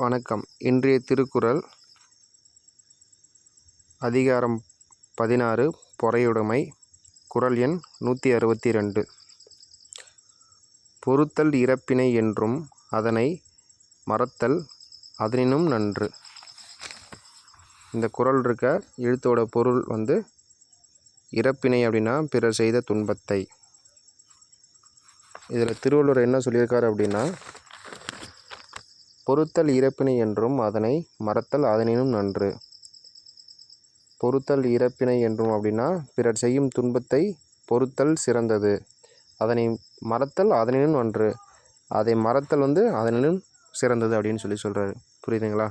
வணக்கம். இன்றைய திருக்குறள் அதிகாரம் பதினாறு பொறையுடைமை குறள் எண் நூற்றி அறுபத்தி ரெண்டு பொறுத்தல் இறப்பினை என்றும் அதனை மறத்தல் அதனினும் நன்று. இந்த குறள் இருக்க எழுத்தோட பொருள் வந்து இறப்பினை அப்படின்னா பிறர் செய்த துன்பத்தை. இதில் திருவள்ளுவர் என்ன சொல்லியிருக்காரு அப்படின்னா பொறுத்தல் இறப்பினை என்றும் அதனை மறத்தல் அதனினும் நன்று. பொறுத்தல் இறப்பினை என்றும் அப்படின்னா பிறர் செய்யும் துன்பத்தை பொறுத்தல் சிறந்தது. அதனை மறத்தல் அதனினும் நன்று. அதை மறத்தல் வந்து அதனினும் சிறந்தது அப்படின்னு சொல்லி சொல்கிறாரு புரியுதுங்களா?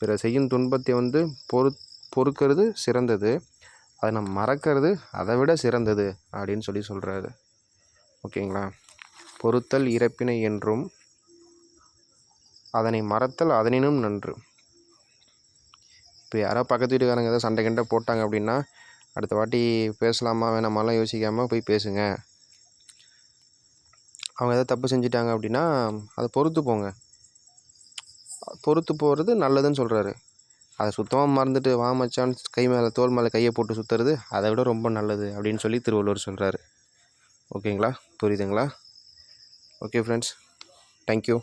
பிறர் செய்யும் துன்பத்தை வந்து பொறு பொறுக்கிறது சிறந்தது. அதை நம்ம மறக்கிறது அதை விட சிறந்தது அப்படின்னு சொல்லி சொல்கிறாரு ஓகேங்களா? பொறுத்தல் இறப்பினை என்றும் அதனை மறத்தல் அதனினும் நன்று. இப்போ யாரோ பக்கத்து வீட்டுக்காரங்க ஏதோ சண்டை கண்டை போட்டாங்க அப்படின்னா அடுத்த வாட்டி பேசலாமா வேணாமாலாம் யோசிக்காமல் போய் பேசுங்க. அவங்க எதாவது தப்பு செஞ்சிட்டாங்க அப்படின்னா அதை பொறுத்து போங்க. பொறுத்து போகிறது நல்லதுன்னு சொல்கிறாரு அதை சுத்தமாக மறந்துட்டு வா மச்சான் கை மேலே தோல் மேலே கையை போட்டு சுற்றுறது அதை விட ரொம்ப நல்லது அப்படின்னு சொல்லி திருவள்ளுவர் சொல்கிறாரு ஓகேங்களா? புரியுதுங்களா? Okay friends. தேங்க்யூ